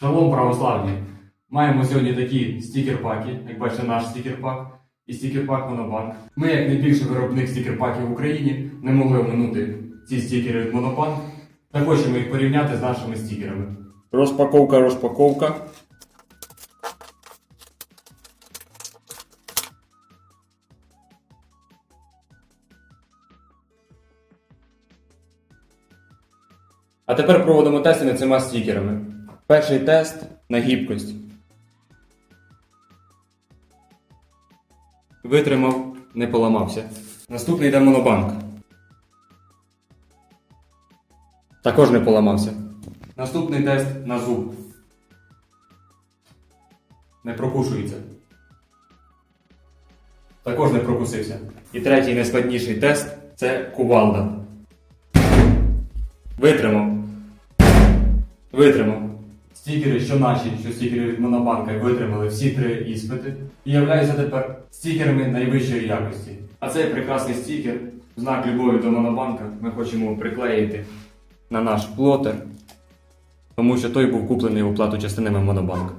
Шалом православні! Маємо сьогодні такі стікер-паки, як бачите, наш стікер-пак і стікер-пак Монобанк. Ми, як найбільший виробник стікер-паків в Україні, не могли оминути ці стікери від Монобанк та хочемо їх порівняти з нашими стікерами. Розпаковка, розпаковка. А тепер проводимо тести над цими стікерами. Перший тест на гібкость. Витримав, не поламався. Наступний йде монобанк. Також не поламався. Наступний тест на зуб. Не прокушується. Також не прокусився. І третій найскладніший тест це кувалда. Витримав. Витримав. Стікери, що наші, що стікери від Монобанка, витримали всі три іспити і являються тепер стікерами найвищої якості. А цей прекрасний стікер, знак любові до Монобанка, ми хочемо приклеїти на наш плотер, тому що той був куплений в оплату частинами Монобанка.